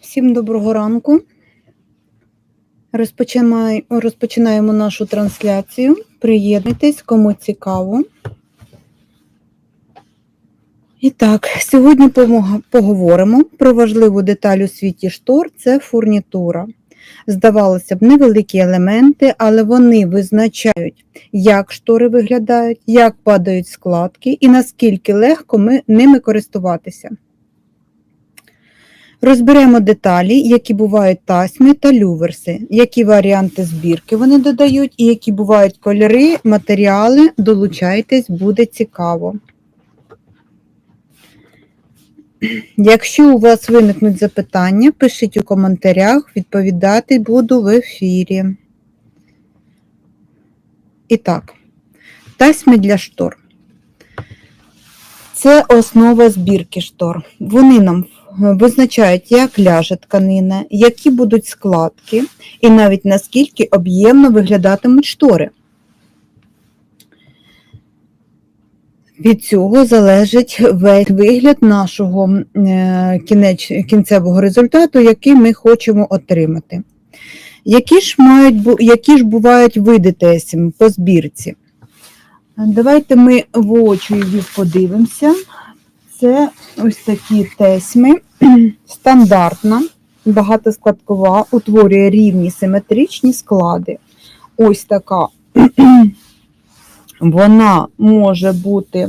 Всім доброго ранку. Розпочинаємо нашу трансляцію. Приєднуйтесь, кому цікаво. І так, сьогодні поговоримо про важливу деталь у світі штор це фурнітура. Здавалося б, невеликі елементи, але вони визначають, як штори виглядають, як падають складки і наскільки легко ми ними користуватися. Розберемо деталі, які бувають тасьми та люверси, які варіанти збірки вони додають, і які бувають кольори, матеріали. Долучайтесь, буде цікаво. Якщо у вас виникнуть запитання, пишіть у коментарях, відповідати буду в ефірі. І так, тасьми для штор. Це основа збірки штор. Вони нам визначають, як ляже тканина, які будуть складки, і навіть наскільки об'ємно виглядатимуть штори. Від цього залежить весь вигляд нашого е, кінеч, кінцевого результату, який ми хочемо отримати. Які ж, мають, які ж бувають види тесім по збірці? Давайте ми в очі їх подивимося. Це ось такі тесьми, стандартна, багатоскладкова, утворює рівні симетричні склади. Ось така. Вона може бути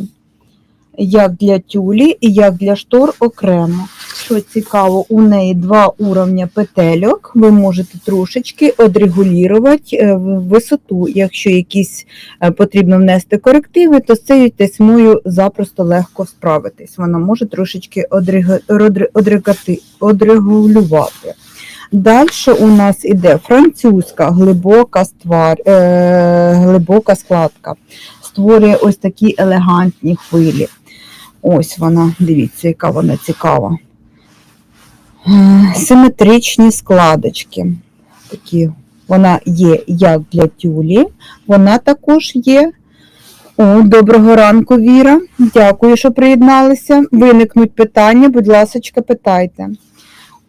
як для тюлі як для штор окремо. Що цікаво, у неї два уровня петельок. Ви можете трошечки одрегулювати е, висоту. Якщо якісь е, потрібно внести корективи, то з цією тесьмою запросто легко справитись. Вона може трошечки одрегулювати. Далі у нас іде французька глибока, ствар, е, глибока складка. Створює ось такі елегантні хвилі. Ось вона, дивіться, яка вона цікава. Е, Симетричні складочки. Такі, вона є як для тюлі, вона також є. О, доброго ранку, Віра. Дякую, що приєдналися. Виникнуть питання, будь ласка, питайте.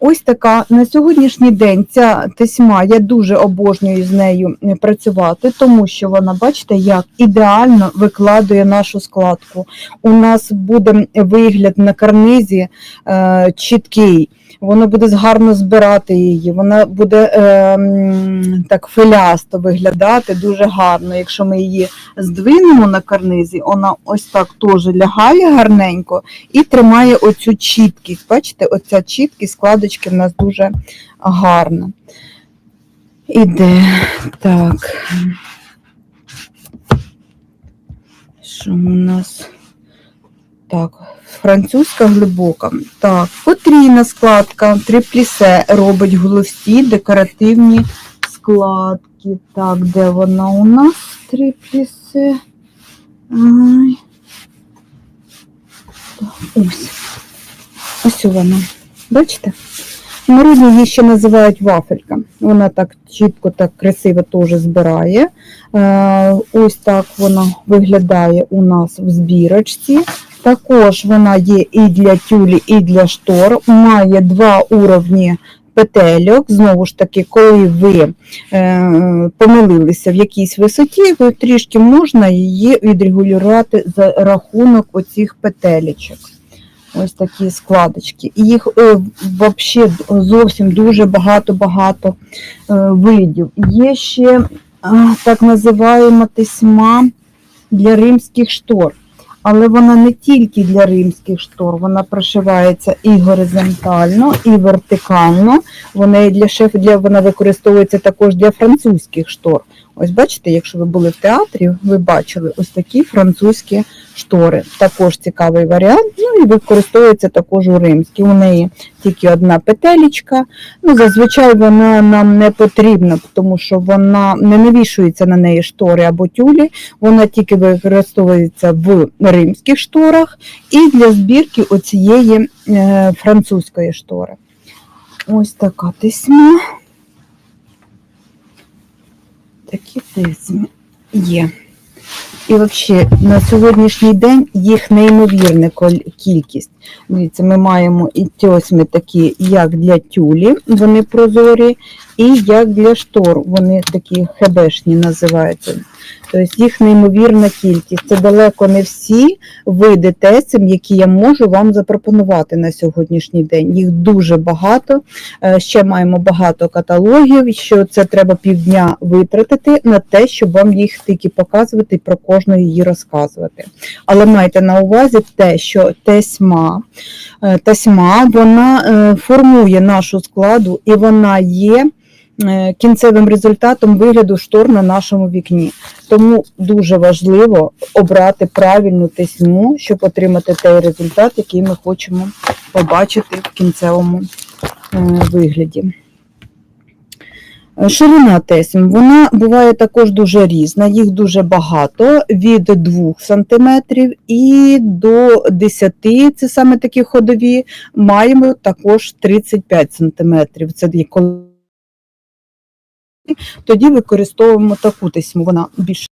Ось така на сьогоднішній день ця тесьма, я дуже обожнюю з нею е, працювати, тому що вона, бачите, як ідеально викладує нашу складку. У нас буде вигляд на карнизі е, чіткий, воно буде гарно збирати її, вона буде е, так филясто виглядати, дуже гарно. Якщо ми її здвинемо на карнизі, вона ось так теж лягає гарненько і тримає оцю чіткість. Бачите, оця чіткість складочки в нас дуже гарна. Іде так. Що у нас? Так, французька глибока. Так, потрійна складка, триплісе робить головсті декоративні складки. Так, де вона у нас? Триплісе. Ось. Ось вона. Бачите? В її ще називають вафелька. Вона так чітко, так красиво теж збирає. Е, Ось так вона виглядає у нас в збірочці. Також вона є і для тюлі, і для штор. Має два уровні петельок. Знову ж таки, коли ви е, помилилися в якійсь висоті, ви трішки можна її відрегулювати за рахунок оцих петелечок. Ось такі складочки. Їх е, взагалі зовсім дуже багато-багато е, видів. Є ще е, так називаємо тесьма для римських штор. Але вона не тільки для римських штор, вона прошивається і горизонтально, і вертикально. Вона і для шеф, для вона використовується також для французьких штор. Ось бачите, якщо ви були в театрі, ви бачили ось такі французькі штори. Також цікавий варіант. Ну і використовується також у римській. У неї тільки одна петелечка. Ну, зазвичай вона нам не потрібна, тому що вона не навішується на неї штори або тюлі. Вона тільки використовується в римських шторах і для збірки оцієї е, французької штори. Ось така тесьма. Такі тесьми є. І взагалі на сьогоднішній день їх неймовірна кількість. Дивіться, ми маємо і тьосьми такі, як для тюлі, вони прозорі, і як для штор, вони такі хебешні називаються. Тобто їх неймовірна кількість. Це далеко не всі види тесем, які я можу вам запропонувати на сьогоднішній день. Їх дуже багато. Е, Ще маємо багато каталогів, що це треба півдня витратити на те, щоб вам їх тільки показувати і про кожну її розказувати. Але майте на увазі те, що тесьма, е, тесьма вона е, формує нашу складу і вона є. Е, Кінцевим результатом вигляду штор на нашому вікні. Тому дуже важливо обрати правильну тесьму, щоб отримати той результат, який ми хочемо побачити в кінцевому е, вигляді. Е, Ширина тесьм, вона буває також дуже різна, їх дуже багато, від 2 см і до 10 це саме такі ходові, маємо також 35 см. Це коли тоді використовуємо таку тесьму, вона більш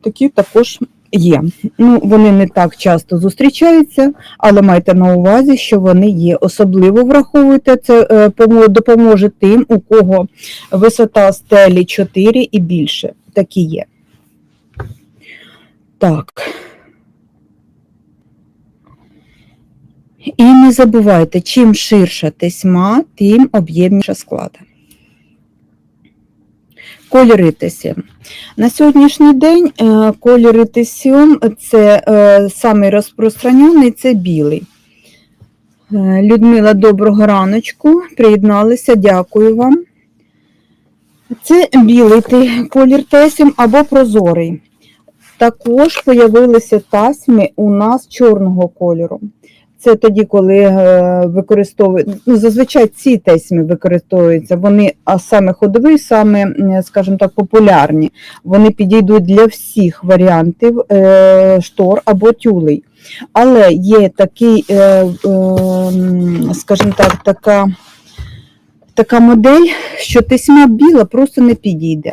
такі також є. Ну, вони не так часто зустрічаються, але майте на увазі, що вони є. Особливо враховуйте це е, допоможе тим, у кого висота стелі 4 і більше. Такі є. Так. І не забувайте, чим ширша тесьма, тим об'ємніша склада. Кольори тесім. На сьогоднішній день е, кольори тесьом це е, самий розпространений це білий. Е, Людмила, доброго раночку. Приєдналися, дякую вам. Це білий колір тесім або прозорий. Також появилися тасьми у нас чорного кольору. Це тоді, коли е, використовують, ну, зазвичай ці тесьми використовуються, вони, а саме ходові, саме, скажімо так, популярні. Вони підійдуть для всіх варіантів е, штор або тюлей. Але є такий, е, скажімо так, така, така модель, що тесьма біла просто не підійде.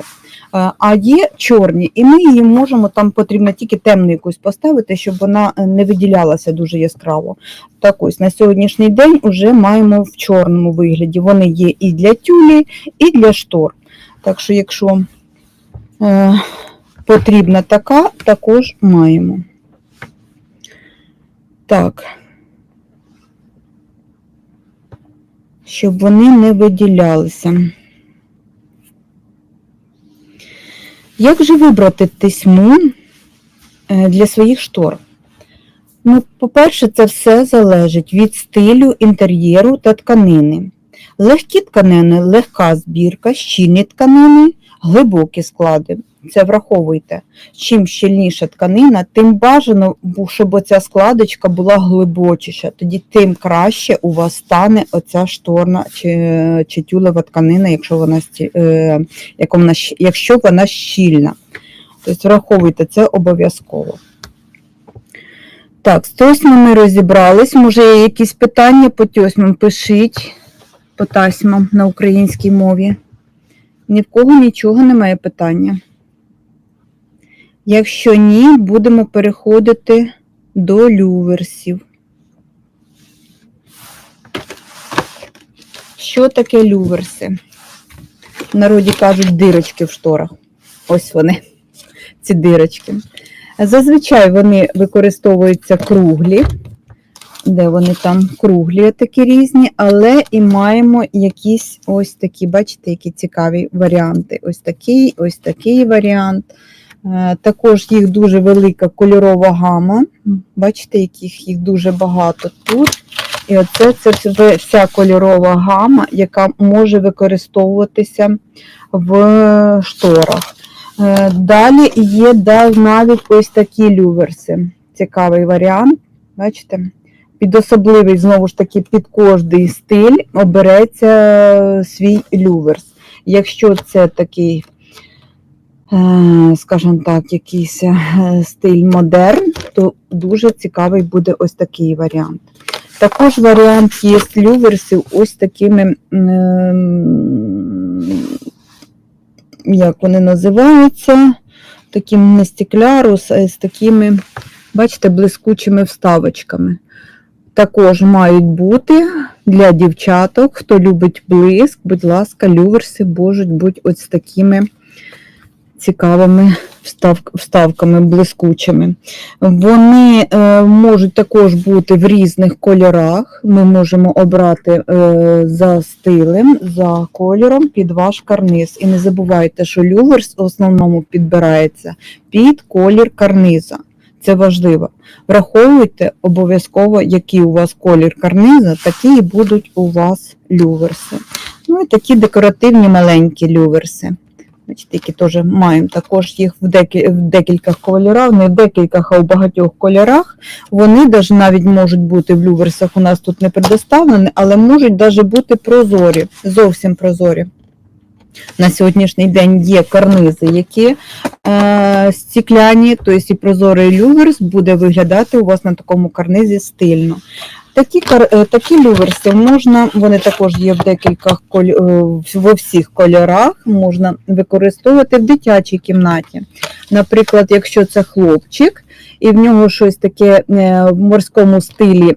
А є чорні, і ми її можемо, там потрібно тільки темну якусь поставити, щоб вона е, не виділялася дуже яскраво. Так ось на сьогоднішній день вже маємо в чорному вигляді. Вони є і для тюлі, і для штор. Так що, якщо е, потрібна така, також маємо. Так. Щоб вони не виділялися. Як же вибрати тесьму е, для своїх штор? Ну, по-перше, це все залежить від стилю інтер'єру та тканини. Легкі тканини, легка збірка, щільні тканини, глибокі склади. Це враховуйте. Чим щільніша тканина, тим бажано, щоб оця складочка була глибочіша. Тоді тим краще у вас стане оця шторна чи, чи тюлева тканина, якщо вона, е, якщо вона щільна. Тобто враховуйте це обов'язково. Так, з тосьмами розібрались. Може, є якісь питання по тьосьмам? Пишіть по тасьмам на українській мові. Ні в кого нічого немає питання. Якщо ні, будемо переходити до люверсів. Що таке люверси? В народі кажуть дирочки в шторах. Ось вони, ці дирочки. Зазвичай вони використовуються круглі, де вони там круглі такі різні, але і маємо якісь ось такі, бачите, які цікаві варіанти. Ось такий, ось такий варіант. Е, Також їх дуже велика кольорова гама. Бачите, яких їх дуже багато тут. І оце це вся- кольорова гама, яка може використовуватися в шторах. Е, Далі є навіть ось такі люверси. Цікавий варіант. Бачите? Під особливий, знову ж таки, під кожний стиль обереться свій люверс. Якщо це такий, е, скажімо так, якийсь е, стиль модерн, то дуже цікавий буде ось такий варіант. Також варіант є люверсів ось такими, як вони називаються, таким не стеклярус, а з такими, бачите, блискучими вставочками. Також мають бути для дівчаток, хто любить блиск, будь ласка, люверси можуть бути ось такими цікавими вставками блискучими. Вони е, можуть також бути в різних кольорах. Ми можемо обрати е, за стилем, за кольором під ваш карниз. І не забувайте, що люверс в основному підбирається під колір карниза. Це важливо. Враховуйте обов'язково, який у вас колір карниза, такі будуть у вас люверси. Ну і такі декоративні маленькі люверси. Значить, які теж маємо також їх в, декі, в декількох кольорах, не в декількох, а в багатьох кольорах. Вони даже навіть можуть бути в люверсах, у нас тут не предоставлені, але можуть навіть бути прозорі, зовсім прозорі. На сьогоднішній день є карнизи, які е, стікляні, тобто і прозорий люверс буде виглядати у вас на такому карнизі стильно. Такі, е, такі люверси можна, вони також є в декількох е, во всіх кольорах, можна використовувати в дитячій кімнаті. Наприклад, якщо це хлопчик, і в нього щось таке е, в морському стилі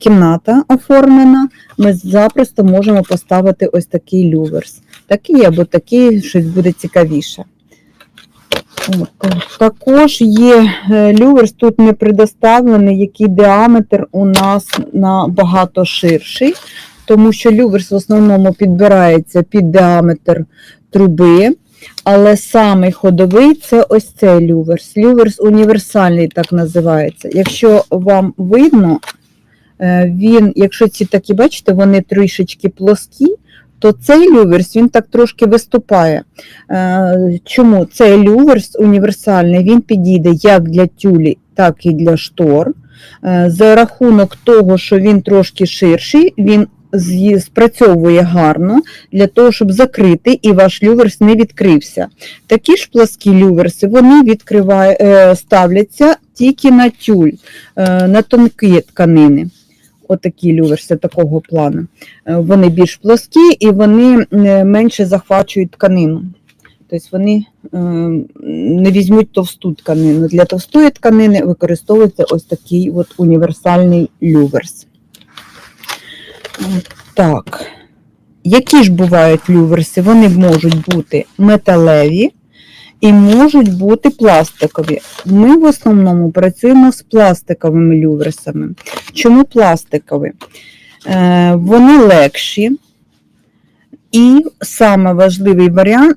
кімната оформлена, ми запросто можемо поставити ось такий люверс. Такий або такий, щось буде цікавіше. Також є люверс, тут не предоставлений, який діаметр у нас набагато ширший, тому що люверс в основному підбирається під діаметр труби, але самий ходовий це ось цей люверс. Люверс універсальний так називається. Якщо вам видно, е, він, якщо ці такі, бачите, вони трішечки плоскі, то цей люверс він так трошки виступає. Е, Чому цей люверс універсальний, він підійде як для тюлі, так і для штор. Е, За рахунок того, що він трошки ширший, він спрацьовує гарно для того, щоб закрити і ваш люверс не відкрився. Такі ж пласкі люверси вони відкриває, е, ставляться тільки на тюль, на тонкі тканини. Отакі люверси такого плану. Е, Вони більш плоскі і вони е, менше захвачують тканину. Тобто вони е, не візьмуть товсту тканину. Для товстої тканини використовується ось такий от універсальний люверс. Так. Які ж бувають люверси? Вони можуть бути металеві і можуть бути пластикові. Ми в основному працюємо з пластиковими люверсами. Чому пластикові? Е, Вони легші. І саме важливий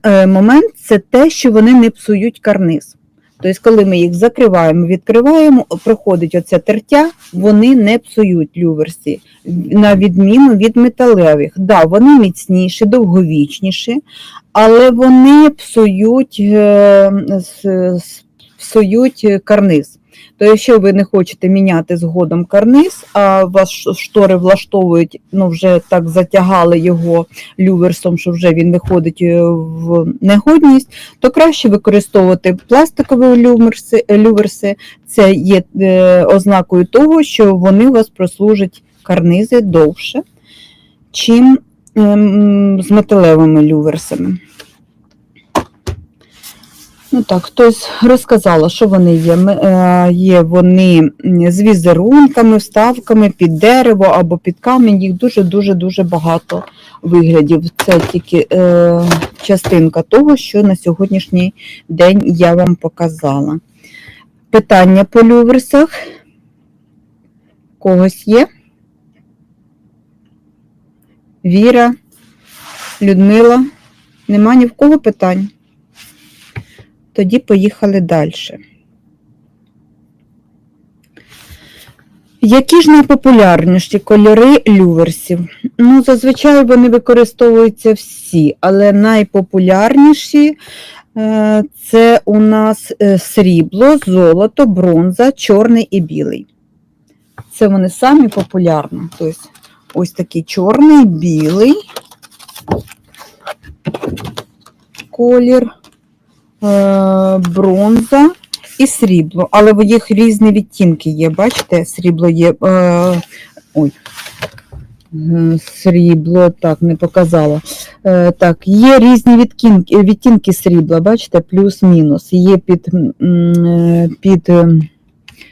е, момент це те, що вони не псують карниз. Тобто, коли ми їх закриваємо, відкриваємо, проходить оце тертя, вони не псують люверсі, на відміну від металевих. Да, вони міцніші, довговічніші, але вони псують, е, псують карниз. То якщо ви не хочете міняти згодом карниз, а вас штори влаштовують, ну вже так затягали його люверсом, що вже він виходить е, в негодність, то краще використовувати пластикові люверси. люверси. Це є е, ознакою того, що вони у вас прослужать карнизи довше, чим ем, з металевими люверсами. Ну так, хтось розказала, що вони є. Е, Є вони з візерунками, вставками під дерево або під камінь. Їх дуже-дуже дуже багато виглядів. Це тільки е, частинка того, що на сьогоднішній день я вам показала. Питання по люверсах. Когось є? Віра, Людмила. Нема ні в кого питань? Тоді поїхали далі. Які ж найпопулярніші кольори люверсів? Ну, зазвичай вони використовуються всі, але найпопулярніші е, це у нас е, срібло, золото, бронза, чорний і білий. Це вони самі популярні. Тобто, ось такий чорний, білий колір бронза і срібло. Але їх різні відтінки є. Бачите, срібло є. Е, ой, Е, Срібло, так, не показала. Е, Так, є різні відтінки, відтінки срібла, бачите, плюс-мінус. Є під, е, під е,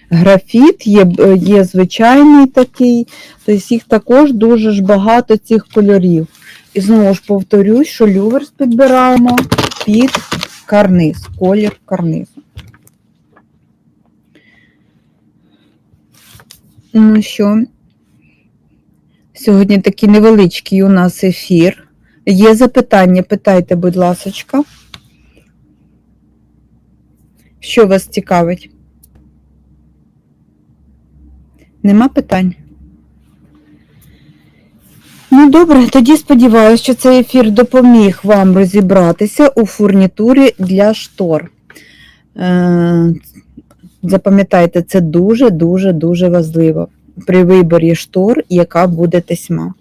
графіт, є, є звичайний такий, тобто їх також дуже ж багато цих кольорів. І знову ж повторюсь, що люверс підбираємо під карниз, колір карнизу. Ну що, сьогодні такий невеличкий у нас ефір. Є запитання, питайте, будь ласочка. Що вас цікавить? Нема питань? Ну, добре, тоді сподіваюся, що цей ефір допоміг вам розібратися у фурнітурі для штор. Е, Запам'ятайте, це дуже-дуже дуже важливо при виборі штор, яка буде тесьма.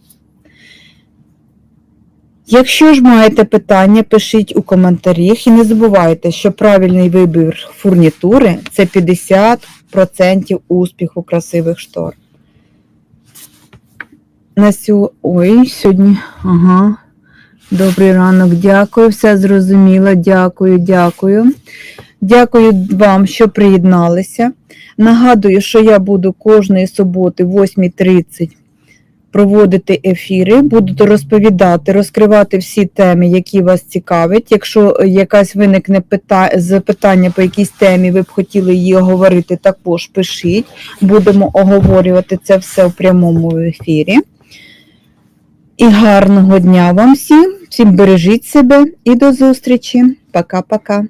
Якщо ж маєте питання, пишіть у коментарях і не забувайте, що правильний вибір фурнітури це 50% успіху красивих штор. На сьо... Ой, сьогодні. Ага. Добрий ранок, дякую, все зрозуміло. Дякую, дякую. Дякую вам, що приєдналися. Нагадую, що я буду кожної суботи в 8.30 проводити ефіри, буду розповідати, розкривати всі теми, які вас цікавлять. Якщо якась виникне запитання по якійсь темі, ви б хотіли її оговорити, також пишіть. Будемо оговорювати це все в прямому ефірі. І гарного дня вам всім. Всім бережіть себе і до зустрічі. Пока-пока.